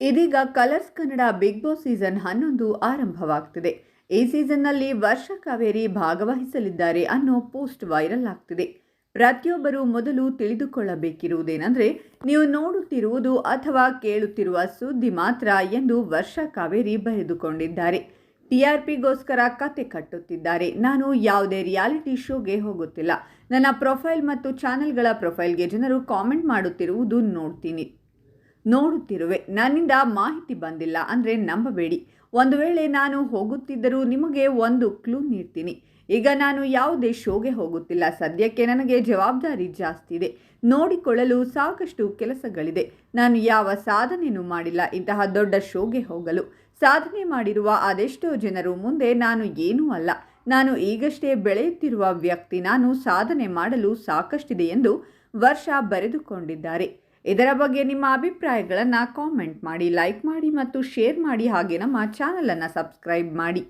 ಇದೀಗ Colors Kannada Bigg Boss season ಹನ್ನೊಂದು ಆರಂಭವಾಗ್ತಿದೆ. ಈ ಸೀಸನ್ನಲ್ಲಿ ವರ್ಷ ಕಾವೇರಿ ಭಾಗವಹಿಸಲಿದ್ದಾರೆ ಅನ್ನೋ ಪೋಸ್ಟ್ ವೈರಲ್ ಆಗ್ತಿದೆ. ಪ್ರತಿಯೊಬ್ಬರು ಮೊದಲು ತಿಳಿದುಕೊಳ್ಳಬೇಕಿರುವುದೇನೆಂದರೆ, ನೀವು ನೋಡುತ್ತಿರುವುದು ಅಥವಾ ಕೇಳುತ್ತಿರುವ ಸುದ್ದಿ ಮಾತ್ರ ಎಂದು ವರ್ಷ ಕಾವೇರಿ ಬರೆದುಕೊಂಡಿದ್ದಾರೆ. ಟಿಆರ್ಪಿಗೋಸ್ಕರ ಕತೆ ಕಟ್ಟುತ್ತಿದ್ದಾರೆ. ನಾನು ಯಾವುದೇ ರಿಯಾಲಿಟಿ ಶೋಗೆ ಹೋಗುತ್ತಿಲ್ಲ. ನನ್ನ ಪ್ರೊಫೈಲ್ ಮತ್ತು ಚಾನೆಲ್ಗಳ ಪ್ರೊಫೈಲ್ಗೆ ಜನರು ಕಾಮೆಂಟ್ ಮಾಡುತ್ತಿರುವುದು ನೋಡ್ತೀನಿ. ನೋಡುತ್ತಿರುವೆ. ನನ್ನಿಂದ ಮಾಹಿತಿ ಬಂದಿಲ್ಲ. ಅಂದರೆ ನಂಬಬೇಡಿ. ಒಂದು ವೇಳೆ ನಾನು ಹೋಗುತ್ತಿದ್ದರೂ ನಿಮಗೆ ಒಂದು ಕ್ಲೂ ನೀಡ್ತೀನಿ. ಈಗ ನಾನು ಯಾವುದೇ ಶೋಗೆ ಹೋಗುತ್ತಿಲ್ಲ. ಸದ್ಯಕ್ಕೆ ನನಗೆ ಜವಾಬ್ದಾರಿ ಜಾಸ್ತಿ ಇದೆ. ನೋಡಿಕೊಳ್ಳಲು ಸಾಕಷ್ಟು ಕೆಲಸಗಳಿದೆ. ನಾನು ಯಾವ ಸಾಧನೆಯೂ ಮಾಡಿಲ್ಲ. ಇಂತಹ ದೊಡ್ಡ ಶೋಗೆ ಹೋಗಲು. ಸಾಧನೆ ಮಾಡಿರುವ ಅದೆಷ್ಟೋ ಜನರು ಮುಂದೆ ನಾನು ಏನೂ ಅಲ್ಲ. ನಾನು ಈಗಷ್ಟೇ ಬೆಳೆಯುತ್ತಿರುವ ವ್ಯಕ್ತಿ. ನಾನು ಸಾಧನೆ ಮಾಡಲು ಸಾಕಷ್ಟಿದೆ ಎಂದು ವರ್ಷ ಬರೆದುಕೊಂಡಿದ್ದಾರೆ. ಇದರ ಬಗ್ಗೆ ನಿಮ್ಮ ಅಭಿಪ್ರಾಯಗಳನ್ನು ಕಾಮೆಂಟ್ ಮಾಡಿ ಲೈಕ್ ಮಾಡಿ ಮತ್ತು ಶೇರ್ ಮಾಡಿ ಹಾಗೆ ನಮ್ಮ ಚಾನಲನ್ನು ಸಬ್ಸ್ಕ್ರೈಬ್ ಮಾಡಿ.